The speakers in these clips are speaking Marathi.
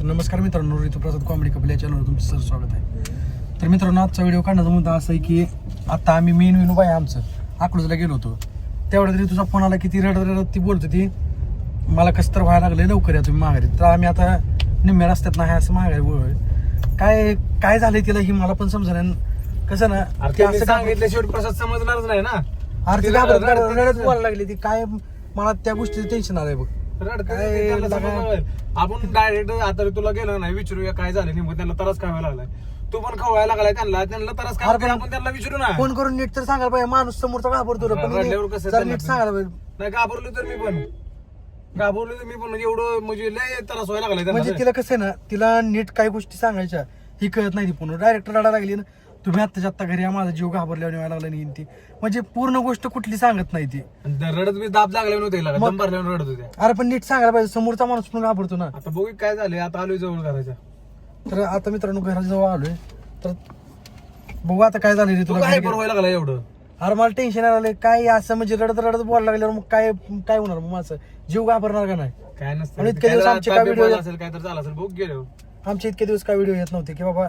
तर नमस्कार मित्रांनो ऋतुप्रसाद कॉमेडी कपिल या चॅनलवर तुमचं सर स्वागत आहे. तर मित्रांनो आजचा व्हिडिओ काढण्याचा मुद्दा असा आहे की आता आम्ही मेन विनू बाय आमचं. अकलूजला गेलो होतो. तेवढ्या तरी तुझा फोन आला की ती रडत रडत ती बोलत होती मला कसं तर व्हायला लागलं लवकर या तुम्ही माघारी. तर आम्ही आता निम्म्या रस्त्यात नाही असं माघारी बोल काय काय झालंय तिला ही मला पण समजा कसं ना अरे ती त्यांनी असं सांगितलं शेवटी प्रसाद समजणारच नाही ना. अरे ती तिला घाबरत बोलायला लागली ती. काय मला त्या गोष्टीचं टेन्शन आलंय बघ. काय काय त्याला लगा- समजलं. आपण डायरेक्ट आता तुला गेलो नाही विचारूया काय झालं नेमकं त्यांना तरच खावायला लागलाय? तू पण खवायला लागलाय त्यांना त्यांना अरे काय पण- आपण त्यांना विचारू ना. फोन करून नीट तर सांगायला पाहिजे माणूस समोरचा घाबरतो रे, पण रडल्यावर कसं जरा नीट सांगायला पाहिजे. नाही घाबरलो तर मी पण. घाबरलो तर मी पण म्हणजे एवढं म्हणजे लय त्रास व्हायला लागलाय त्यांना म्हणजे तिला कसं आहे ना तिला नीट काही गोष्टी सांगायच्या ही कळत नाही ती पूर्ण डायरेक्ट रडायला लागली ना तुम्ही आत्ताच्या आत्ता घरी या, माझा जीव घाबरल्यावर व्हायला लागला नाही ती. म्हणजे पूर्ण गोष्ट कुठली सांगत नाही ती. आणि रडत मी दाब लागल्यावर नव्हते लागत दम भरल्यावर रडत होत्या. अरे पण नीट सांगायला पाहिजे समोरचा माणूस पण घाबरतो ना. आता बघू काय झाले आता आलोय जवळ करायच्या तर आता मित्रांनो घराजवळ आलोय. तर बघू आता काय झालं रे तू तुला काय घरी लागलाय एवढं? अरे मला टेन्शन आलं काय असं म्हणजे रडत रडत बोलायला लागल्यावर मग काय काय होणार? मग माझं जीव घाबरणार का नाही? काय नसतं. आणि इतके दिवस काय आमचे काय ताप आला असेल काय तर झालं असेल बघ गेलो. आमचे इतके दिवस काय व्हिडिओ येत नव्हते की बाबा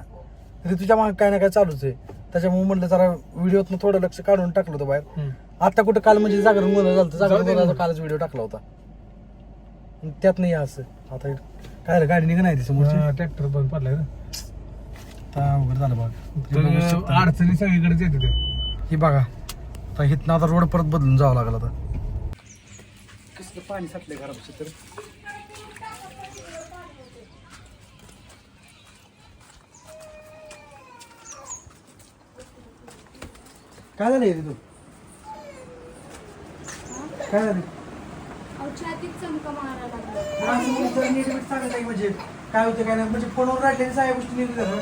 ऋतूच्या मागे काय ना काय चालूच आहे. त्याच्यामुळे म्हणलं जरा व्हिडिओत थोडं लक्ष काढून टाकलं होतं बाहेर. आता कुठं काल म्हणजे जागरण गोंधळ झालं होतं. जागरण गोंधळाचा. कालच व्हिडिओ टाकला होता. आणि त्यात नाही असं. आता काय झालं, गाडी निघा नाही ती समोरची? ट्रॅक्टर बंद पडलाय ना. आता अवघड झालं बघा. हे बघू. अडचणी सगळीकडेच येते ते ही बघा. आता हिथनं आता रोड परत बदलून जावं लागलं आता. कसलं पाणी साठलंय तर? काय झालंय रे तू काय झालं? औषधिक चमका मारा लागला. असं जरा नीट नीट सांगत नाही म्हणजे काय होतं काय नाही. म्हणजे फोनवर राहिलेली सगळ्या गोष्टी नीट होत्या ना.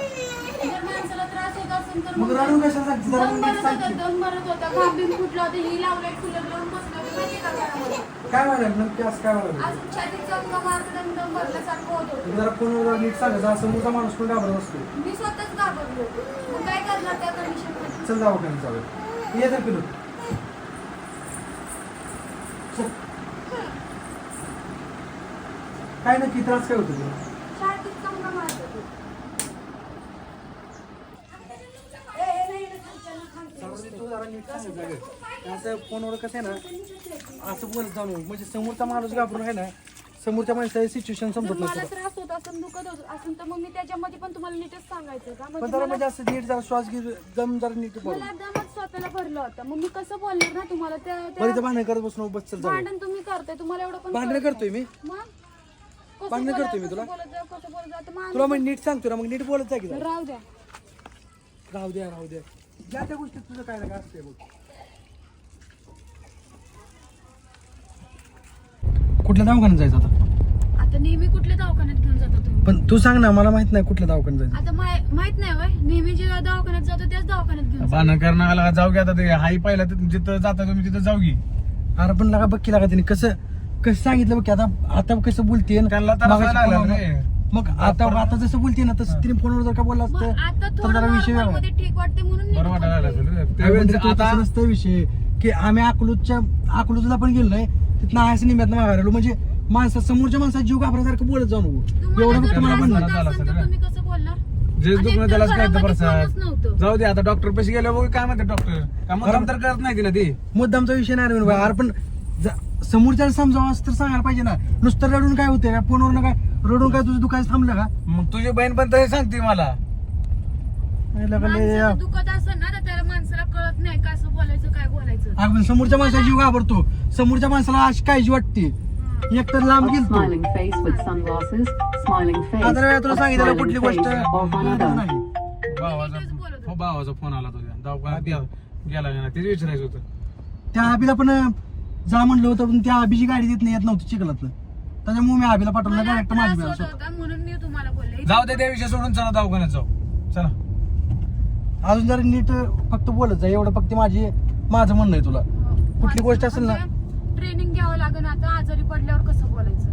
जर माणसाला त्रास होत असेल तर मग मग रडून कशाला सांगते? जरा दम नीट भरत होता सांगते. दम भरत होता. खांबीम फुटला होता ही लावलाय कूलर लावून बसलं होतं माहिती का घरामध्ये? काय म्हणाल? नक्की असं काय म्हणाल? आज छातीत चमका मारत दम दम भरल्यासारखं होत होतं. जरा फोनवर नीट सांगायचं असं मोठा माणूस पण घाबरत असतो मी स्वतःच घाबरलो मग काय करणार त्या कंडिशन चल दवाखान्यात चालेल ये तर पिलू. काय नक्की त्रास काय होतो तुला तू जरा नीट सांगायचं अगं. असं फोनवर कसं आहे ना असं बोलत जाणू म्हणजे समोरचा माणूस घाबरून आहे ना समोरच्या माणसाची सिच्युएशन समजत नाही असेल दुखत होत. असेल तर मग मी त्याच्यामध्ये पण तुम्हाला नीटच सांगायचं का? पण म्हणजे जरा मला- म्हणजे असं नीट जरा श्वास घे दम जरा नीट बोल मला दमच स्वतःला भरलं होतं. मग मी कसं बोलणार ना तुम्हाला? त्या त्या- बरं इथं भांडण करत बसू नको, बस चल जाऊ. भांडण तुम्ही करताय. तुम्हाला एवढं पण भांडण कळत करतोय मी? नाही. मग? कसं भांडणं बोला- करतोय मी कसं तुला? बोलत जा, कसं बोलत जा, तर माणूस- तुला मग नीट सांगतो ना मग नीट बोलत जा की जरा. राहू द्या. राहू द्या राहू द्या. ज्या त्या गोष्टीत तुझं काय ना काय असते बघ. कुठल्या दवाखान्यात जायचं आता? आता नेहमी कुठल्या दवाखान्यात पण तू सांग ना मला माहीत नाही कुठल्या दवाखान्यात जायचं. आता माय- माहीत नाही वय नेहमी जे दवाखान्यात जातो त्याच दवाखान्यात घेऊन जा. भांडण करणारा जाऊ घ्या आता ते हाई पहिला तर जिथं जाता तुम्ही तिथं जाऊ घे. अरे पण लागा बघ की लागा तिने. कसं कसं सांगितलं बघ की आता आता कसं बोलते त्यांना त्रास व्हायला लागला रे. मग आता आता जसं बोलते ना तसं तिने फोनवर जर का बोलला मग असतं आता तर थोडं जरा विषय normal वेगळा मध्ये ठीक वाटते म्हणून वाटायला लागलं. त्यावेळी तो आता तसं नसतं विषय. की आम्ही अकलूजच्या अकलूजला पण गेलो नाही. तिथनं आयस निम्यात माघार आलो. म्हणजे माणसा समोरच्या माणसाचा जीव घाबरण्यासारखं बोलत जाऊ नको. एवढं फक्त मला त्रास म्हणणं. होत झालं असेल असेल तर ना. तुम्ही कसं बोलणार? जे दुखणं त्यालाच कळतं घरामध्ये प्रसाद जाऊ दे आता डॉक्टर पैसे गेले बघू काय म्हणते डॉक्टर का मुद्दाम तर करत नाही तिला ती. मुद्दामचा विषय नाही रे अरे पण समोरच्याला समजावं असं तर सांगायला पाहिजे ना. नुसतं रडून काय होते फोनवर काय रडून काय तुझं दुखायचं थांबलं का? मग तुझी बहीण पण तरी सांगते मला. माणसाला दुखत असेल ना तर त्याला माणसाला कळत नाही कसं बोलायचं काय बोलायचं. आपण समोरच्या माणसाचा जीव घाबरतो. समोरच्या माणसाला अशी काळजी वाटते. एक तर लांब smiling face, आता वेळा तुला सांगितलं कुठली गोष्ट. नाही. भावाचा. हो फोन आला तुझ्या दवाखान्यात गेला गेला का नाही. तेच विचारायचं होतं. त्या आबीला पण जा म्हणलं होतं पण त्या आबीची गाडी देत नाही येत नव्हती चिखलातलं त्याच्यामुळे मी आबीला पाठवलं. मला डायरेक्ट त्रास माझी होत होता म्हणून मी तुम्हाला बोलले. जाऊ दे त्या विषय सोडून चला दवाखान्यात जाऊ. चला. अजून जरा नीट फक्त बोलत जा. एवढं फक्त माझी माझं म्हणणं आहे तुला. कुठली गोष्ट असेल ना ट्रेनिंग घ्यावं लागेल आता आजारी पडल्यावर कसं बोलायचं?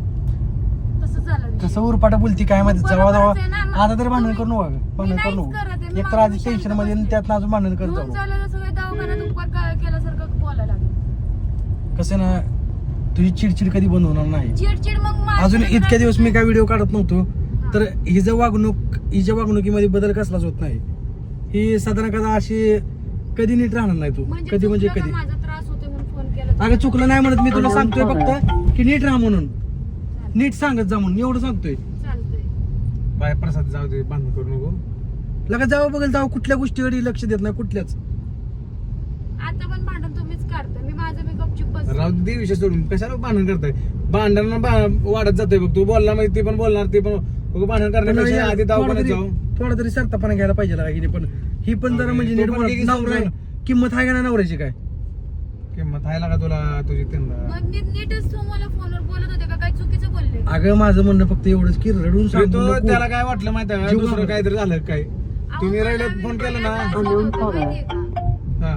तसं झालं. कसं उरपाटा बोलती काय माहिती जवळ जवळ आता तरी भांडण तुम्ही- करू नका भांडण मी करू नाहीच करत आहे, नको मी एक तर आधी टेन्शनमध्ये आणि. त्यातनं अजून भांडण करत जाऊ दवाखान्यात केल्यासारखं बोलायला लागलं. कसं ना तुझी चिडचिड कधी बंद होणार नाही. चिडचिड मग माझं अजून इतक्या दिवस मी काय व्हिडिओ काढत नव्हतो तर हिचं वागणूक हिच्या वागणुकीमध्ये बदल कसलाच होत नाही. ही साधारण कदा अशी कधी नीट राहणार नाही तू. कधी म्हणजे कधी का माझा त्रास होतो म्हणून फोन केला अगं चुकलं नाही म्हणत मी तुला सांगतोय फक्त की नीट राहा म्हणून. नीट सांगत जा म्हणून. एवढं सांगतोय. चालतंय. बाय प्रसाद जाऊ दे बांधून करू नको. लगेच जावं बघेल जावं कुठल्या गोष्टीकडे लक्ष देत नाही कुठल्याच. आता पण भांडण तुम्हीच काढता मी माझं मी गपचूप बस राहू दे विषय सोडून. कशाला भांडण करताय? भांडण वाढत जातोय बघ तू. बोलला माहिती ते पण बोलणार ते पण. भांडण करण्यापेक्षा आधी दवाखान्यात जाऊ. थोडा तरी सरतापणा घ्यायला पाहिजे लागा पण. ही पण जरा म्हणजे नीट. किंमत आहे का नाही नवऱ्याची काय? किंमत आहे का तुला तुझी त्यांना? मग नीट नीटच तू मला फोनवर बोलत होते का? काय चुकीचं बोलले? अगं माझं म्हणणं फक्त एवढंच की रडून सांगू तो नको. त्याला काय वाटलं माहिती आहे जीव दुसरं घालतो. काहीतरी झालं काय? अहो, तुम्ही मला फोन केला ना? होतं. माहितीये का? हा.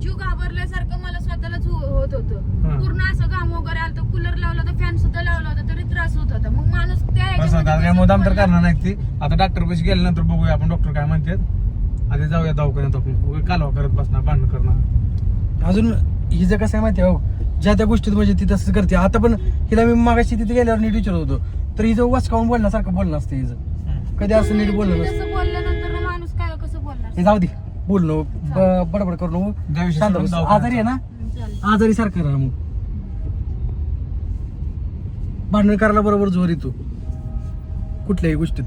जीव घाबरल्यासारखं मला स्वतःलाच हो- होत हा. होतं पूर्ण असं घाम वगैरे आलं तर कूलर लावला तर फॅन सुद्धा लावला होता तरी त्रास होत होता. मग माणूस त्या बस ह्याच्यामध्ये काय तर? करणार नाही ती. आता डॉक्टर पैसे गेल्यानंतर बघूया आपण डॉक्टर काय म्हणतात. आधी जाऊया दवाखान्यात आपण. उगाच कालवा करत बसणार भांडण करणार. अजून हिचं कसं आहे माहिती आहे हो ज्या त्या गोष्टीत म्हणजे ती तसंच करते. आता पण हिला मी मागाशी तिथे गेल्यावर नीट विचारत होतो. तर हिचं वचकावून बोलण्यासारखं बोलणं असतं हिचं? कधी असं नीट बोललं नसतं. तसं बोलल्यानंतर ना माणूस काय कसं बोलणार? हे जाऊ दे. बोलणं ब- बडबड करू नको. शांत बस. आजारी आहे ना? चालेल. आजारी सारखं राहा मग. भांडण करायला बरोबर जोर येतो. कुठल्याही गोष्टीत.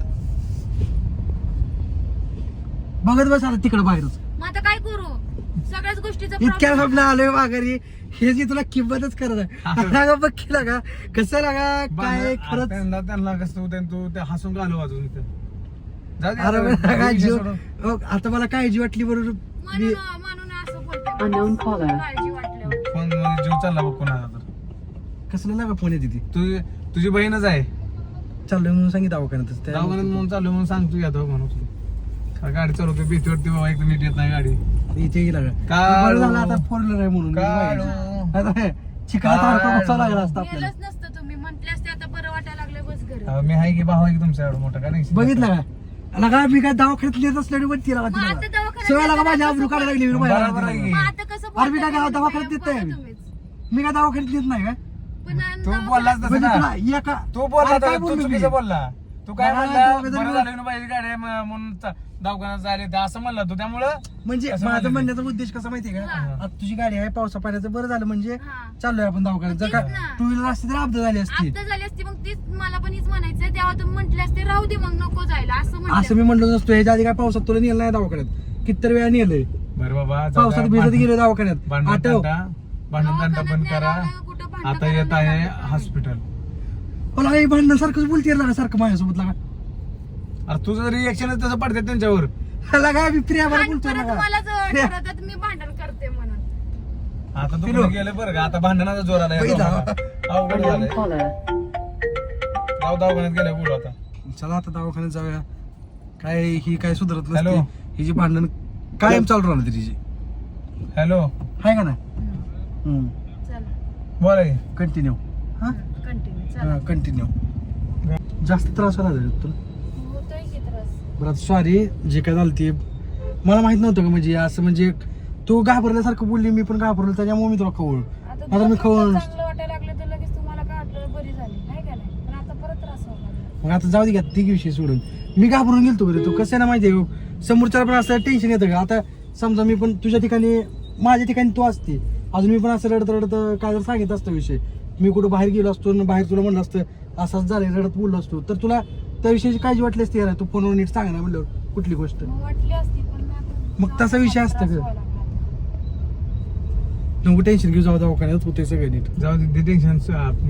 बघत बस आता तिकडं बाहेरच. मग आता काय करू? सगळ्याच गोष्टीचा इतक्या problem. आपलं आलोय माघारी हे जी तुला किंमतच करत आहे बघ की लागा. कसं लागा? काय भांडण- खरंच? त्यांना त्यांना कसं होतं तू ते हसून घालू वाजून इथं. जाऊ दे अरे आता, बरं, काय जीव सोडून. हो, आता मला काळजी वाटली बरोबर म्हणून मी म्हणून असं बोलते Unknown caller. काळजी वाटल्यावर फोनमध्ये जीव चालला बघ कोणाला तर. कसलं लागा फोन येते ती तुझी तुझी बहीणच आहे. चाललोय म्हणून सांगितलं दवाखान्यातच. त्या- दवाखान्यात म्हणून चालू म्हणून सांगतो या तो म्हणून. अरे गाडी चालवतो भीतीवरती बाबा एकदम नीट येत नाही गाडी. इथे गेला का. बरं झालं आता फोर व्हीलर आहे म्हणून काळू. आता चिखलात अडकून बसावं लागलं असतं आपल्याला गेलंच नसतं तुम्ही म्हटले असते आता बरं वाटायला लागलं बस घर अहो, मी आहे की भाऊ आहे की तुमचा एवढा मोठा काय नाही बघितलं का लगा मी काय दवाखान्यात येत असल्याने पण तिला मग आता दवाखान्यात सगळं लागा माझ्या आबरू काढायला लागली मी बरोबर बाहेर आहे आली. की. मग आता कसं अरे मी काय बोलताय? दवाखान्यात बघा देतोय मी. तुम्हीच. मी काय दवाखान्यात येत नाही का पण तू दवाखान्यात- बोललास तसं म्हणजे ना तुला एका तू बोलला अरे तर काय तू बोललो मी? चुकीचं बोलला तू काय मला म्हणला? दोघं जण झालं पाहिजे गाडी आहे म- म्हणून चा- दवाखान्यात झाले ते असं म्हणला तू त्यामुळं? म्हणजे असं माझा म्हणलं मी. म्हणण्याचा उद्देश कसा माहितीये का? हा. आता तुझी गाडी आहे पावसा पाण्याचं बरं झालं म्हणजे हा. चाललोय आपण दवाखान्यात. जर का तेच ना. टू व्हीलर असती तर अपघात झाली असती. आता झाली असती मग तीच मला पण हीच म्हणायचं तेव्हा तुम्ही म्हटले असते राहू दे मग नको जायला. असं असं म्हटलं मी म्हणलो नसतो. ह्याच्या आधी काय पावसात तुला नेलं नाही दवाखान्यात. कितीतरी वेळा नेलंय. बरं बाबा जाऊ पावसात. भिजत गेलो दवाखान्यात. भांडण आठव तंटा भांडण तंटा बंद करा. कुठं भांडण आता करायला येत आहे. हॉस्पिटल मला काही भांडणासारखंच बोलते लागा सारखं माझ्यासोबत लागा. अरे तुझं रिएक्शन तसं पडते त्यांच्यावर. लागा मी प्रियावर आणि परत मला जवळ मी भांडण करते म्हणून. आता तू पिलो. कुठे गेलं बरं का? आता भांडणाचा जोर आला या बघितलं? दोघांना. अवघड झालंय. दवाखान्यात गेलं बोलू आता. चला आता दवाखान्यात जाऊया. काय ही काय सुधारत हॅलो. नसते हिची भांडण कायम चालू राहणार तिची. हॅलो. आहे का चला. बोला कंटिन्यू हा कंटिन्यू चला. कंटिन्यू जास्त त्रास लागला तुला? होतोय की त्रास. बरं सॉरी जे काय झालं ते. मला माहीत नव्हतं का म्हणजे असं म्हणजे तू घाबरल्यासारखं बोलली मी पण घाबरलो त्याच्यामुळे मी तुला खवळ आता मी खवळ मिनिटं चांगलं वाटायला लागलं तर लगेच तुम्हाला काय वाटलं बरी झाली नाही का नाही? पण आता परत त्रास व्हायला लागला. मग आता जाऊ दे का ती विषय सोडून. मी घाबरून गेलतो बरे तू कसं आहे ना माहिती आहे समोरच्याला पण असं टेन्शन येतं का? आता समजा मी पण तुझ्या ठिकाणी माझ्या ठिकाणी तू असते. अजून मी पण असं रडत रडत काय जर सांगितलं असतं विषय. मी कुठं बाहेर गेलो असतो आणि बाहेर तुला म्हणलं असतं असंच झालं रडत बोललो असतो. तर तुला त्या विषयाची काळजी वाटली असती यार तू फोनवर नीट सांग ना म्हणल्यावर कुठली गोष्ट? मग वाटली असती पण मी आता- मग तसा विषय असतं का? नको टेन्शन घेऊ जाऊ दवाखान्यात होते सगळं नीट. जाऊ दे टेन्शन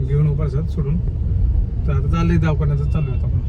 घेऊन उपासात सोडून. तर आता चाललंय दवाखान्याचं चालू आहे आता आपण.